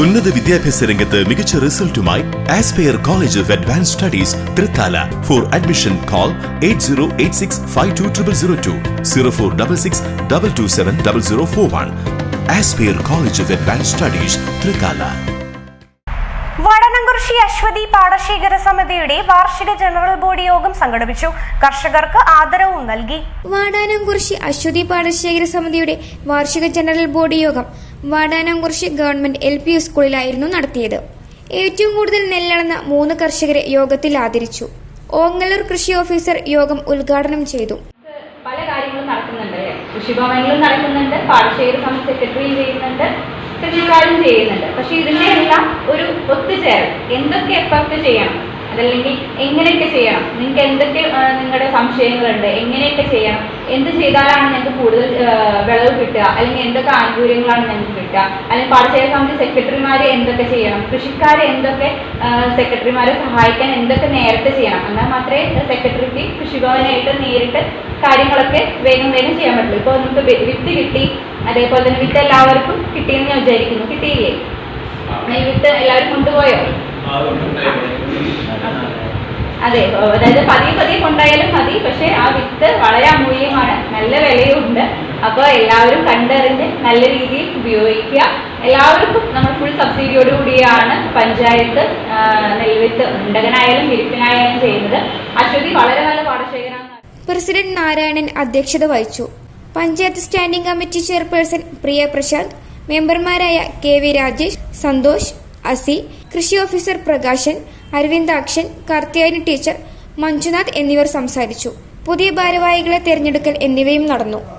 ഉന്നത വിദ്യാഭ്യാസ രംഗത്ത് മികച്ച റിസൾട്ടുമായി aspire college of advance studies Thrithala. For admission call eight zero eight six five two triple zero two zero four double six double two seven double zero four one aspire college of advance studies Thrithala. Vadanamkurissi Aswathy പാടശേഖര സമിതിയുടെ വാർഷിക general body യോഗം സംഘടിപ്പിച്ചു. കർഷകർക്ക് ആദരവും നൽകി. വാടാനംകുറിശി അശ്വതി പാടശേഖര സമിതിയുടെ വാർഷിക ജനറൽ ബോഡി യോഗം വാടാനംകുറിശി ഗവൺമെന്റ് എൽ പി സ്കൂളിലായിരുന്നു നടത്തിയത്. ഏറ്റവും കൂടുതൽ നെല്ലളന്ന മൂന്ന് കർഷകരെ യോഗത്തിൽ ആദരിച്ചു. ഓങ്ങല്ലൂർ കൃഷി ഓഫീസർ യോഗം ഉദ്ഘാടനം ചെയ്തു. പല കാര്യങ്ങളും നടക്കുന്നുണ്ട്. കൃഷിഭവനിലും നടക്കുന്നുണ്ട്. പാടശേഖര സമിതി സെക്രട്ടറിയും ചെയ്യുന്നുണ്ട്. കൃഷിക്കാരും ചെയ്യുന്നുണ്ട്. പക്ഷെ ഇതിന്റെ എല്ലാം ഒരു ഒത്തുചേരൽ. എന്തൊക്കെ എഫർട്ട് ചെയ്യണം? അതല്ലെങ്കിൽ എങ്ങനെയൊക്കെ ചെയ്യണം? നിങ്ങൾക്ക് എന്തൊക്കെ നിങ്ങളുടെ സംശയങ്ങളുണ്ട്? എങ്ങനെയൊക്കെ ചെയ്യണം? എന്ത് ചെയ്താലാണ് ഞങ്ങൾക്ക് കൂടുതൽ വിളവ് കിട്ടുക? അല്ലെങ്കിൽ എന്തൊക്കെ ആനുകൂല്യങ്ങളാണ് ഞങ്ങൾക്ക് കിട്ടുക? അല്ലെങ്കിൽ പാടശേഖര സമിതി സെക്രട്ടറിമാരെ എന്തൊക്കെ ചെയ്യണം? കൃഷിക്കാരെ എന്തൊക്കെ സെക്രട്ടറിമാരെ സഹായിക്കാൻ എന്തൊക്കെ നേരത്തെ ചെയ്യണം? എന്നാൽ മാത്രമേ സെക്രട്ടറിക്ക് കൃഷിഭവനായിട്ട് നേരിട്ട് കാര്യങ്ങളൊക്കെ വേഗം വേഗം ചെയ്യാൻ പറ്റുള്ളൂ. ഇപ്പോൾ നമുക്ക് വിത്ത് കിട്ടി. അതേപോലെ തന്നെ വിത്ത് എല്ലാവർക്കും കിട്ടിയെന്ന് ഞാൻ വിചാരിക്കുന്നു. കിട്ടിയില്ലേ? ഈ വിത്ത് എല്ലാവരും കൊണ്ടുപോയോ? അതെ അതായത് പതിയെ പതിയെ കൊണ്ടായാലും മതി പക്ഷെ ആ വിത്ത് വളരെ അമൂല്യമാണ് നല്ല വിലയുണ്ട് അപ്പോൾ എല്ലാവരും കണ്ടറിഞ്ഞ് നല്ല രീതിയിൽ ഉപയോഗിക്കുക. എല്ലാവർക്കും നമ്മൾ ഫുൾ സബ്സിഡിയോട് കൂടിയാണ് പഞ്ചായത്ത് നെൽവിത്ത് ഉണ്ടകനായാലും വിരിപ്പിനായാലും ചെയ്യുന്നത്. അശ്വതി വളരെ നല്ല പാടശേഖരമാണ് പ്രസിഡന്റ് നാരായണൻ അധ്യക്ഷത വഹിച്ചു. Panchayat standing committee chairperson Priya Prashanth മെമ്പർമാരായ കെ വി രാജേഷ് സന്തോഷ് അസി കൃഷി ഓഫീസർ പ്രകാശൻ അരവിന്ദാക്ഷൻ കാർത്തിയായനി ടീച്ചർ മഞ്ജുനാഥ് എന്നിവർ സംസാരിച്ചു. പുതിയ ഭാരവാഹികളെ തെരഞ്ഞെടുക്കൽ എന്നിവയും നടന്നു.